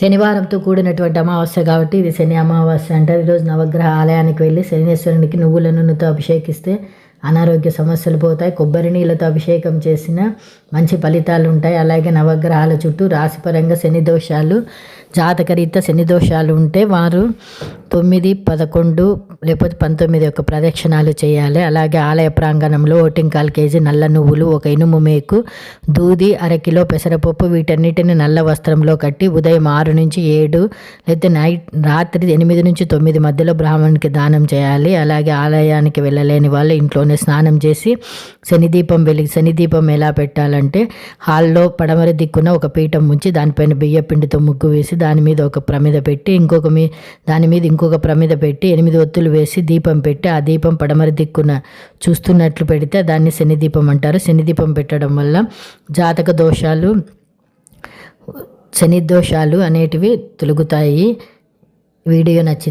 శనివారంతో కూడినటువంటి అమావాస్య కాబట్టి ఇది శని అమావాస్య అంటారు. ఈరోజు నవగ్రహ ఆలయానికి వెళ్ళి శనీశ్వరునికి నువ్వుల నూనెతో అభిషేకిస్తే అనారోగ్య సమస్యలు పోతాయి. కొబ్బరి నీళ్ళతో అభిషేకం చేసిన మంచి ఫలితాలు ఉంటాయి. అలాగే నవగ్రహాల చుట్టూ రాశిపరంగా శని దోషాలు జాతకరీత్యా శని దోషాలు ఉంటే వారు తొమ్మిది పదకొండు లేకపోతే పంతొమ్మిది యొక్క ప్రదక్షిణాలు చేయాలి. అలాగే ఆలయ ప్రాంగణంలో ఓటింకాల్ కేజీ నల్ల నువ్వులు ఒక ఇనుము మేకు దూది అరకిలో పెసరపప్పు వీటన్నిటిని నల్ల వస్త్రంలో కట్టి ఉదయం ఆరు నుంచి ఏడు లేకపోతే నైట్ రాత్రి ఎనిమిది నుంచి తొమ్మిది మధ్యలో బ్రాహ్మణునికి దానం చేయాలి. అలాగే ఆలయానికి వెళ్ళలేని వాళ్ళు ఇంట్లోనే స్నానం చేసి శనిదీపం వెలిగి శనిదీపం ఎలా పెట్టాలంటే హాల్లో పడమర దిక్కున ఒక పీఠం ఉంచి దానిపైన బియ్య పిండితో ముగ్గు వేసి దాని మీద ఒక ప్రమిద పెట్టి ఇంకొక మీ దాని మీద ఇంకొక ప్రమిద పెట్టి ఎనిమిది ఒత్తులు వేసి దీపం పెట్టి ఆ దీపం పడమర దిక్కున చూస్తున్నట్లు పెడితే దాన్ని శనిదీపం అంటారు. శనిదీపం పెట్టడం వల్ల జాతక దోషాలు శని దోషాలు అనేటివి తొలుగుతాయి. వీడియో నచ్చితే